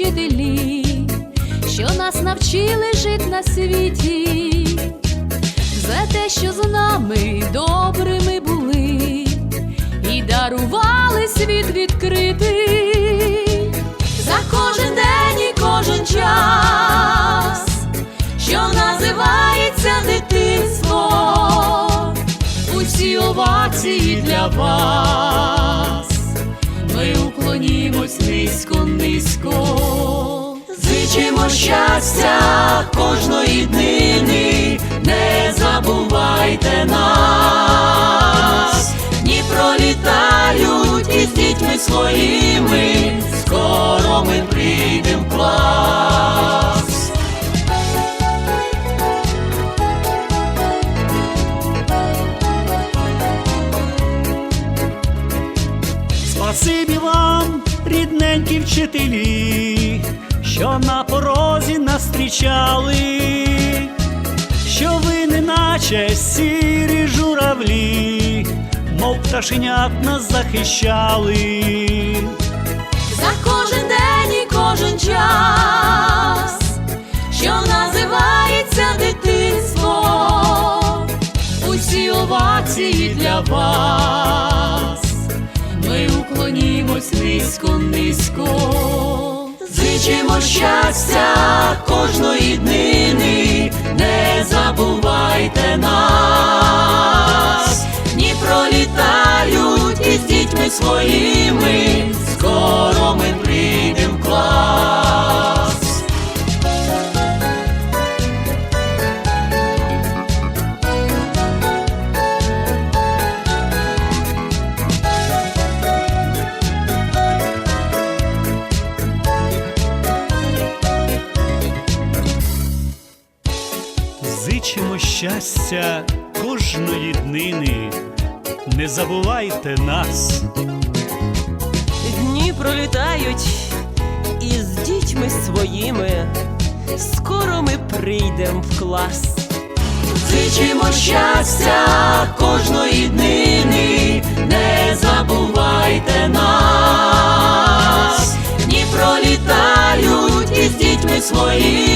вчителі, що нас навчили жити на світі, за те, що з нами добрими були, і дарували світ відкритий, за кожен день і кожен час, що називається дитинство, усі овації для вас. Уклонімось низько, низько. Зичимо щастя кожної днини, не забувайте нас, дні пролітають із дітьми своїми, скоро ми прийдем в клас. Спасибі вам, рідненькі вчителі, що на порозі нас зустрічали, що ви неначе сірі журавлі, мов пташенят нас захищали. За кожен день і кожен час, що називається дитинство, усі овації для вас. Ми уклонімось низько, низько. Зичимо щастя кожної днини, не забувайте нас, дні пролітають із дітьми своїми, скоро ми Зичимо щастя кожної днини, не забувайте нас. Дні пролітають із дітьми своїми. Скоро ми прийдем в клас. Зичимо щастя кожної днини, не забувайте нас, дні пролітають із дітьми своїми,